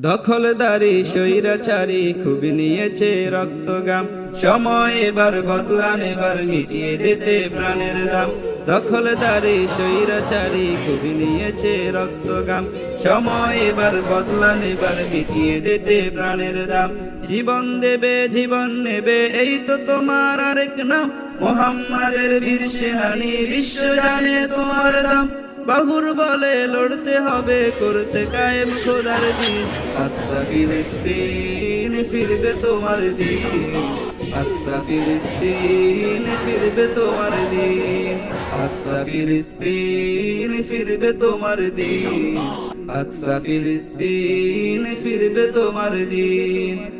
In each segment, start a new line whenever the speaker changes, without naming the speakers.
দখলদারি, স্বৈরাচারী খুব নিয়েছে রক্তগাম। সময় এবার বদলান, এবার মিটিয়ে দিতে প্রাণের দাম। দখলদারি, স্বৈরাচারী খুব নিয়েছে রক্তগাম। সময় এবার বদলান, এবার মিটিয়ে দিতে প্রাণের দাম। জীবন দেবে, জীবন নেবে, এই তো তোমার আরেক নাম। মোহাম্মদের বীর সেনানি, বিশ্ব জানে তোমার দাম। বাহুর বলে লড়তে হবে, করতে কায়েম খোদার দিন। আকসা ফিলিস্তিন ফিরবে তোমার দিন। আকসা ফিলিস্তিন ফিরবে তোমার দিন। আকসা ফিলিস্তিন ফিরবে তোমার দিন। আকসা ফিলিস্তিন ফিরবে তোমার দিন।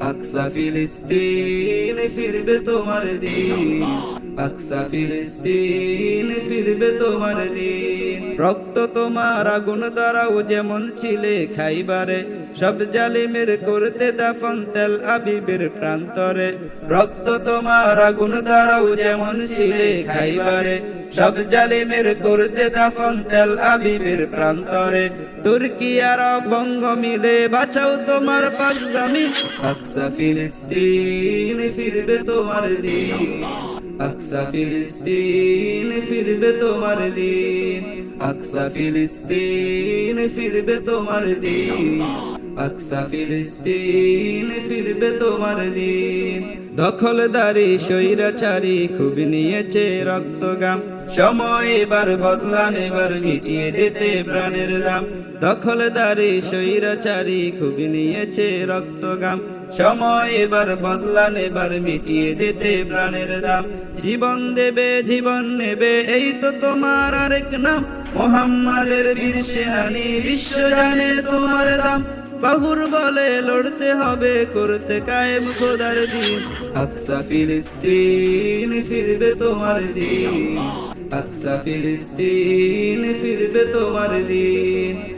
আকসা ফিলিস্তিন ফিরবে তোমার দিন। আকসা ফিলিস্তিন ফিরবে তোমার দিন। রক্ত তোমার আগুন দ্বারাও যেমন ছিলে খাইবারে সব জালিমের করতে দাফন তেল আবিবের প্রান্তরে। রক্ত তোমার আগুন দ্বারাও যেমন ছিলে খাইবারে। সব জালিমের করতে দাফন তেল আবিবের প্রান্তরে। তুর্কি আর বঙ্গ মিলে বাঁচাও তোমার পাক আকসা ফিলিস্তিন ফিরবে তোমার দিন। আকসা ফিলিস্তিন ফিরবে তোমার দিন। আকসা ফিলিস্তিন ফিরবে তোমার দিন। আকসা ফিলিস্তিন ফিরবে তোমার দিন। দখলদারি, স্বৈরাচারী খুব নিয়েছে রক্তগাম। সময় এবার বদলান, এবার মিটিয়ে দিতে প্রাণের দাম। দখলদারি, স্বৈরাচারী খুব নিয়েছে রক্তগাম। সময় এবার বদলান, এবার মিটিয়ে দিতে প্রাণের দাম। জীবন দেবে, জীবন নেবে, এই তো তোমার আরেক নাম। মোহাম্মদের বীর সেনানি বিশ্ব জানে তোমার দাম। বাহুর বলে লড়তে হবে, করতে কায়েম খোদার দিন। আকসা ফিলিস্তিন ফিরবে তোমার দিন। আকসা ফিলিস্তিন ফিরবে তোমার দিন।